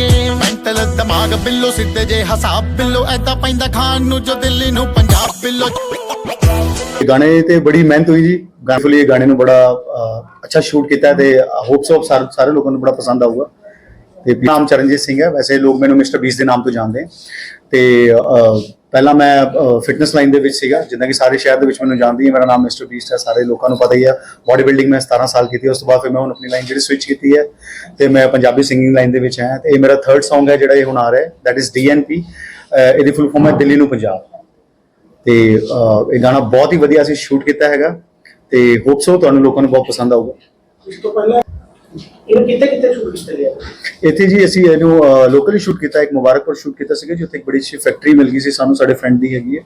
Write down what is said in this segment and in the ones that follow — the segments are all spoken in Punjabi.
ਕੇ ਮੈਂਟਲ ਦਿਮਾਗ ਬਿੱਲੋ, ਸਿੱਧੇ ਜੇ ਹਿਸਾਬ ਬਿੱਲੋ ਐਦਾਂ ਪੈਂਦਾ ਖਾਣ ਨੂੰ ਜੋ ਦਿੱਲੀ ਨੂੰ ਪੰਜਾਬ ਬਿੱਲੋ। ਇਹ ਗਾਣੇ ਤੇ ਬੜੀ ਮਿਹਨਤ ਹੋਈ ਜੀ। ਗਾਣੇ ਇਹ ਗਾਣੇ ਨੂੰ ਬੜਾ ਅੱਛਾ ਸ਼ੂਟ ਕੀਤਾ ਤੇ ਹੋਪਸ ਆਫ ਸਾਰੇ ਲੋਕਾਂ ਨੂੰ ਬੜਾ ਪਸੰਦ ਆਊਗਾ। ਤੇ ਨਾਮ ਚਰਨਜੀਤ ਸਿੰਘ ਹੈ। ਵੈਸੇ ਲੋਕ ਮੈਨੂੰ ਮਿਸਟਰ ਬੀਸ ਦੇ ਨਾਮ ਤੋਂ ਜਾਣਦੇ ਤੇ ਪਹਿਲਾਂ ਮੈਂ ਫਿਟਨੈਸ ਲਾਈਨ ਦੇ ਵਿੱਚ ਸੀਗਾ, ਜਿੱਦਾਂ ਕਿ ਸਾਰੇ ਸ਼ਹਿਰ ਦੇ ਵਿੱਚ ਮੈਨੂੰ ਜਾਣਦੀ ਹੈ ਮੇਰਾ ਨਾਮ ਮਿਸਟਰ ਬੀਸਟ ਹੈ, ਸਾਰੇ ਲੋਕਾਂ ਨੂੰ ਪਤਾ ਹੀ ਹੈ ਬਾਡੀ ਬਿਲਡਿੰਗ ਮੈਂ 17 ਸਾਲ ਕੀਤੀ, ਉਸ ਤੋਂ ਬਾਅਦ ਫਿਰ ਮੈਂ ਹੁਣ ਆਪਣੀ ਲਾਈਨ ਜਿਹੜੀ ਸਵਿਚ ਕੀਤੀ ਹੈ, ਤੇ ਮੈਂ ਪੰਜਾਬੀ ਸਿੰਗਿੰਗ ਲਾਈਨ ਦੇ ਵਿੱਚ ਹਾਂ, ਤੇ ਇਹ ਮੇਰਾ ਥਰਡ Song ਹੈ ਜਿਹੜਾ ਇਹ ਹੁਣ ਆ ਰਿਹਾ ਹੈ ਦੈਟ ਇਜ਼ ਡੀਐਨਪੀ ਇਹਦੀ ਫੁੱਲ ਫਾਰਮ ਹੈ ਦਿੱਲੀ ਨੂੰ ਪੰਜਾਬ। ਤੇ ਇਹ ਗਾਣਾ ਬਹੁਤ ਹੀ ਵਧੀਆ ਅਸੀਂ ਸ਼ੂਟ ਕੀਤਾ ਹੈਗਾ, ਤੇ ਹੋਪ ਸੋ ਤੁਹਾਨੂੰ ਲੋਕਾਂ ਨੂੰ ਬਹੁਤ ਪਸੰਦ ਆਊਗਾ। ਇਸ ਤੋਂ ਪਹਿਲਾਂ ਇਹਨੂੰ ਕਿੱਥੇ ਕਿੱਥੇ ਸ਼ੂਟ ਕੀਤਾ ਗਿਆ? ਇੱਥੇ ਜੀ ਅਸੀਂ ਇਹਨੂੰ ਲੋਕਲੀ ਸ਼ੂਟ ਕੀਤਾ, ਇੱਕ ਮੁਬਾਰਕਪੁਰ ਸ਼ੂਟ ਕੀਤਾ ਸੀਗਾ, ਜਿੱਥੇ ਇੱਕ ਬੜੀ ਅੱਛੀ ਫੈਕਟਰੀ ਮਿਲ ਗਈ ਸੀ ਸਾਨੂੰ, ਸਾਡੇ ਫਰੈਂਡ ਦੀ ਹੈਗੀ ਹੈ।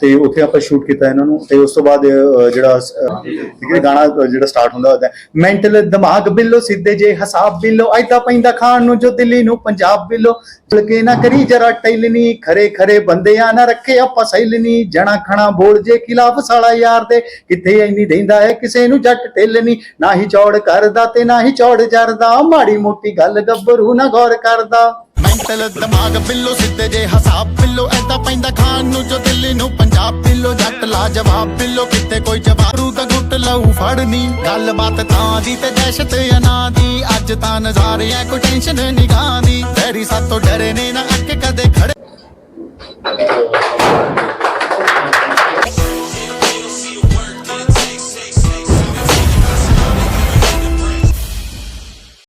ਤੇ ਉੱਥੇ ਆਪਾਂ ਸ਼ੂਟ ਕੀਤਾ ਇਹਨਾਂ ਨੂੰ। ਤੇ ਉਸ ਤੋਂ ਬਾਅਦ ਜਿਹੜਾ ਠੀਕ ਹੈ, ਗਾਣਾ ਜਿਹੜਾ ਸਟਾਰਟ ਹੁੰਦਾ ਹੁੰਦਾ ਮੈਂਟਲ ਦਿਮਾਗ ਬਿੱਲੋ ਸਿੱਧੇ ਜੇ, ਹਿਸਾਬ ਬਿੱਲੋ ਐਦਾਂ ਪੈਂਦਾ ਖਾਣ ਨੂੰ ਜੋ ਦਿੱਲੀ ਨੂੰ ਪੰਜਾਬ ਬਿੱਲੋ। ਕੇ ਨਾ ਕਰੀ ਜਰਾ ਟੈਲਨੀ, ਖਰੇ ਖਰੇ ਬੰਦਿਆਂ ਨਾ ਰੱਖੇ ਆਪਾਂ ਸੈਲਨੀ। ਜਣਾ ਖਣਾ ਬੋਲ ਜੇ ਖਿਲਾਫ ਸਾਲਾ ਯਾਰ ਦੇ। ਕਿੱਥੇ ਐਨੀ ਦੇਂਦਾ ਹੈ ਕਿਸੇ ਨੂੰ ਜੱਟ ਟੇਲਨੀ ਨਾ। ਹੀ ਚੌੜ ਕਰਦਾ ਤੇ ਨਾ ਹੀ ਚੌੜ ਜਰਦਾ। ਮਾੜੀ ਮੋਟੀ ਗੱਲ ਗੱਭਰੂ ਨਾ ਗੌਰ ਕਰਦਾ। ਮੈਂਟਲ ਦਿਮਾਗ ਬਿੱਲੋ ਸਿੱਧੇ ਜੇ ਹਿਸਾਬ ਬਿੱਲੋ ਐਦਾਂ ਪੈਂਦਾ ਖਾਣ ਨੂੰ ਜੋ ਦਿੱਲੀ ਨੂੰ ਪੰਜਾਬ ਬਿੱਲੋ, ਜੱਟ ਲਾ ਜਵਾਬ ਬਿੱਲੋ, ਕਿਤੇ ਕੋਈ ਜਵਾਰੂ ਦਾ ਗੁੱਟ ਲਊ ਫੜਨੀ। ਗੱਲਬਾਤ ਤਾਂ ਦੀ ਤੇ ਦਹਿਸ਼ਤ ਅਨਾ ਦੀ, ਅੱਜ ਤਾਂ ਨਜ਼ਾਰੇ ਐ, ਕੋਈ ਟੈਨਸ਼ਨ ਨਿਗਾਹ ਦੀ। ਤੇਰੀ ਸਾਤੋਂ ਡਰੇ ਨੇ ਨਾ, ਅੱਕ ਕਦੇ ਖੜੇ।